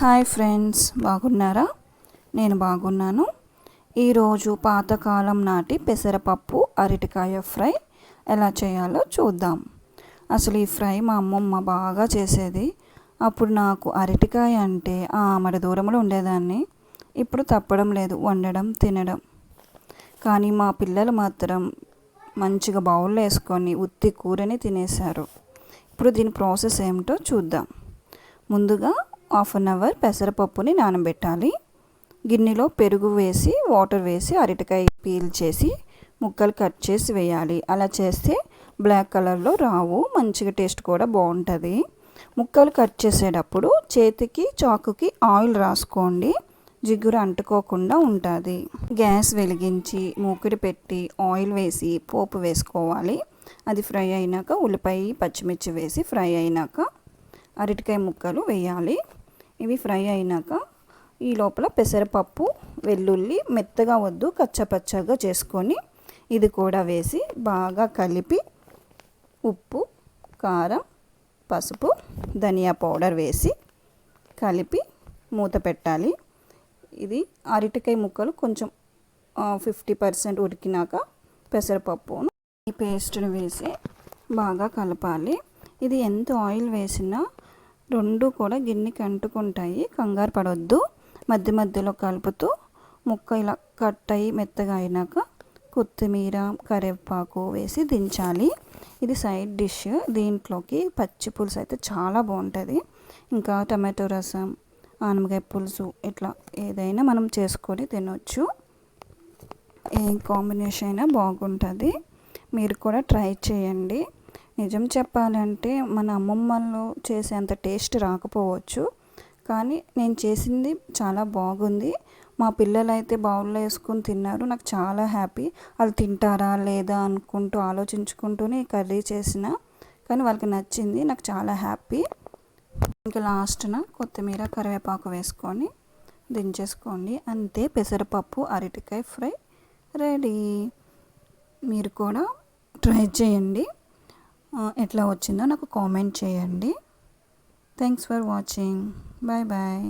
Hi friends బాగున్నారా? నేను బాగున్నాను. ఈరోజు పాతకాలం నాటి పెసరపప్పు అరటికాయ ఫ్రై ఎలా చేయాలో చూద్దాం. అసలు ఈ ఫ్రై మా అమ్మమ్మ బాగా చేసేది. అప్పుడు నాకు అరటికాయ అంటే ఆమడ దూరంలో ఉండేదాన్ని. ఇప్పుడు తప్పడం లేదు వండడం తినడం. కానీ మా పిల్లలు మాత్రం మంచిగా బౌల్లో వేసుకొని ఉత్తి కూరని తినేశారు. ఇప్పుడు దీని ప్రాసెస్ ఏమిటో చూద్దాం. ముందుగా హాఫ్ అన్ అవర్ పెసరపప్పుని నానబెట్టాలి. గిన్నెలో పెరుగు వేసి వాటర్ వేసి అరటికాయ పీల్ చేసి ముక్కలు కట్ చేసి వేయాలి. అలా చేస్తే బ్లాక్ కలర్లో రావు మంచిగా టేస్ట్ కూడా బాగుంటుంది. ముక్కలు కట్ చేసేటప్పుడు చేతికి చాకుకి ఆయిల్ రాసుకోండి. జిగురు అంటుకోకుండా ఉంటుంది. గ్యాస్ వెలిగించి మూకిడి పెట్టి ఆయిల్ వేసి పోపు వేసుకోవాలి. అది ఫ్రై అయినాక ఉల్లిపాయ పచ్చిమిర్చి వేసి ఫ్రై అయినాక అరటికాయ ముక్కలు వేయాలి. ఇవి ఫ్రై అయినాక ఈ లోపల పెసరపప్పు వెల్లుల్లి మెత్తగా వద్దు కచ్చపచ్చగా చేసుకొని ఇది కూడా వేసి బాగా కలిపి ఉప్పు కారం పసుపు ధనియా పౌడర్ వేసి కలిపి మూత పెట్టాలి. ఇది అరటికాయ ముక్కలు కొంచెం ఫిఫ్టీ పర్సెంట్ ఉడికినాక పెసరపప్పును ఈ పేస్ట్ని వేసి బాగా కలపాలి. ఇది ఎంత ఆయిల్ వేసినా రెండు కూడా గిన్నెకి అంటుకుంటాయి కంగారు పడవద్దు మధ్య మధ్యలో కలుపుతూ ముక్క ఇలా కట్ అయ్యి మెత్తగా అయినాక కొత్తిమీర కరివేపాకు వేసి దించాలి. ఇది సైడ్ డిష్. దీంట్లోకి పచ్చి పులుసు అయితే చాలా బాగుంటుంది. ఇంకా టమాటో రసం ఆనమకాయ పులుసు ఇట్లా ఏదైనా మనం చేసుకొని తినొచ్చు. ఏ కాంబినేషన్ అయినా బాగుంటుంది. మీరు కూడా ట్రై చేయండి. నిజం చెప్పాలంటే మన అమ్మమ్మలు చేసేంత టేస్ట్ రాకపోవచ్చు. కానీ నేను చేసింది చాలా బాగుంది. మా పిల్లలు అయితే బౌల్లో వేసుకొని తిన్నారు. నాకు చాలా హ్యాపీ. వాళ్ళు తింటారా లేదా అనుకుంటూ ఆలోచించుకుంటూనే కర్రీ చేసిన. కానీ వాళ్ళకి నచ్చింది. నాకు చాలా హ్యాపీ. ఇంకా లాస్ట్న కొత్తిమీర కరివేపాకు వేసుకొని దించేసుకోండి. అంతే పెసరపప్పు అరటికాయ ఫ్రై రెడీ. మీరు కూడా ట్రై చేయండి. ఎట్లా వచ్చిందో నాకు కామెంట్ చేయండి. Thanks for watching bye bye